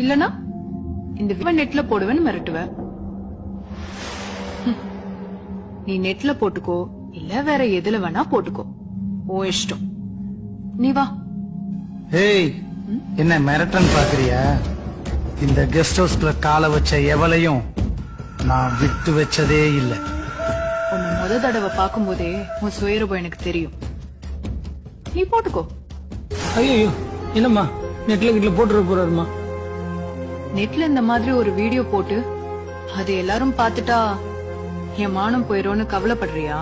இல்லனா இந்த நெட்ல போடுவேன்னு மிரட்டுவ. நீ நெட்ல போட்டுக்கோ இல்ல வேற எதுல வேணா போட்டுக்கோ. ஓ இஷ்டம். நீ வா. ஏய் என்ன மிரட்டன் பாக்குறியா? இந்த கெஸ்ட் ஹவுஸ்ல காலை வச்ச எவளையும் நான் விட்டு வச்சதே இல்ல. உன்னை முத தடவை பார்க்கும்போதே உன் சுயரூபம் எனக்கு தெரியும். நீ போட்டுக்கோ. ஐயோ என்னம்மா? நெட்ல கிட்ட போட்டுற போறாருமா. நெட்ல இந்த மாதிரி ஒரு வீடியோ போட்டு அது எல்லாரும் பார்த்துட்டா என் மானம் போயிரும்னு கவலைப்படுறியா?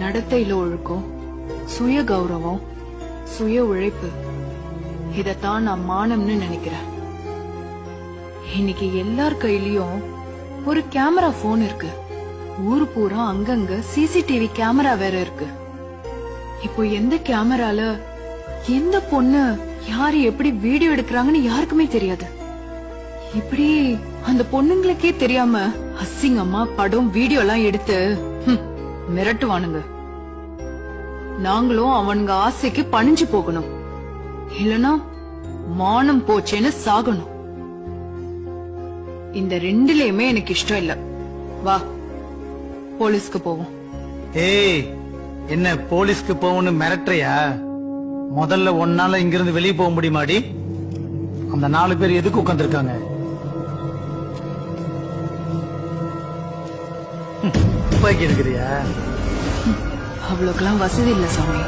நடத்தையில ஒழுக்கம் சுய கௌரவம் சுய உழைப்பு இதத்தான் நான் மானம்னு நினைக்கிறேன். இன்னைக்கு எல்லார் கையிலயும் ஒரு கேமரா போன் இருக்கு. ஊர் பூரா அங்கங்க சிசிடிவி கேமரா வேற இருக்கு. இப்போ எந்த கேமரால எந்த பொண்ணு யாரு எப்படி வீடியோ எடுக்கிறாங்கன்னு யாருக்குமே தெரியாது. இப்படி அந்த பொண்ணுங்களுக்கே தெரியாம அசிங்கம்மா படம் வீடியோ எல்லாம் எடுத்து மிரட்டுவானுங்க. நாங்களும் அவனுங்க ஆசைக்கு பணிஞ்சு போகணும். இல்லனா மானம் போச்சேன்னு சாகணும். இந்த ரெண்டுலயுமே எனக்கு இஷ்டம் இல்ல. வா போலீஸ்க்கு போவோம். ஏய் என்ன போலீஸ்க்கு போவோம்னு மிரட்டுறியா? முதல்ல ஒன்னால இங்கிருந்து வெளியே போக முடியுமாடி? அந்த நாலு பேர் எதுக்கு உட்காந்துருக்காங்க துப்பாக்கி எடுக்கிறியா அவ்வளவுக்கெல்லாம் வசதி இல்ல சாமி.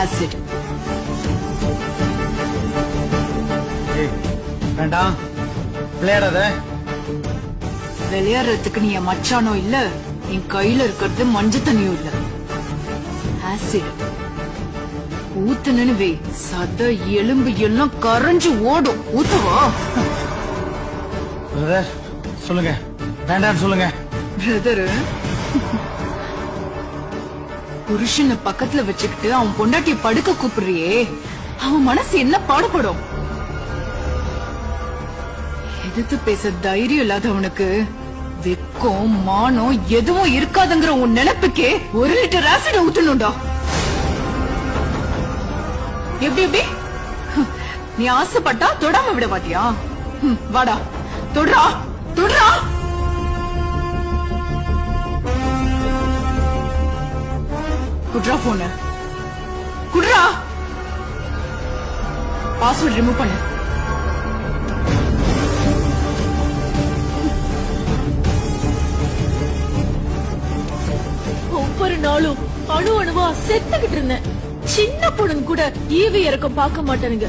ஆசிட் வேண்டாம். விளையாடாத. விளையாடுறதுக்கு நீ என் மச்சானோ இல்ல? என் கையில இருக்கிறது மஞ்ச தண்ணியும் இல்ல. ஆசிட் ஊத்துனு வை. சத எலும்பு எல்லாம் கரைஞ்சு ஓடும். ஊத்துவா? சொல்லுங்க. வேண்டாம்னு சொல்லுங்க. பிரதரு புருஷனை பக்கத்துல வச்சுக்கிட்டு அவன் பொண்டாட்டிய படுக்க கூப்பிடுறியே. அவன் மனசு என்ன பாடுபடும்? எதிர்த்து பேச தைரியம் இல்லாதவனுக்கு வெக்கம் மானம் எதுவும் இருக்காதுங்கிற உன் நினைப்புக்கே ஒரு லிட்டர் ஆசிட் ஊத்தணும்டா. எப்படி எப்படி? நீ ஆசைப்பட்டா தொடாம விட மாட்டியா? ஹம், வாடா. தொடுறா தொடுறா. குட்ரா போன குட்ரா பாஸ்வேர்ட் ரிமூவ் பண்ணு. நாளும் அணு அணுவா செத்துக்கிட்டு இருந்தேன். சின்ன பொண்ணு கூட ஈவி இறக்கம் பார்க்க மாட்டானுங்க.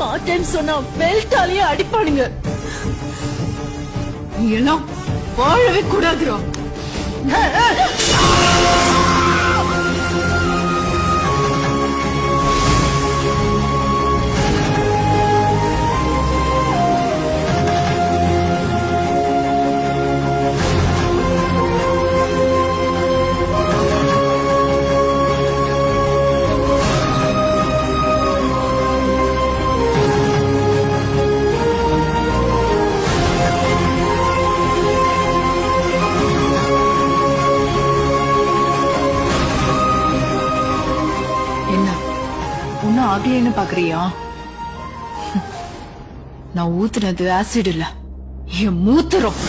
மாட்டேன்னு சொன்னா பெல்டாலேயே அடிப்பானுங்க. நீ எல்லாம் வாழவே கூடாதுரா ஒன்னும் ஆகலைன்னு பாக்குறியா? நான் ஊத்துனது ஆசிட் இல்ல. என் மூத்திரம்.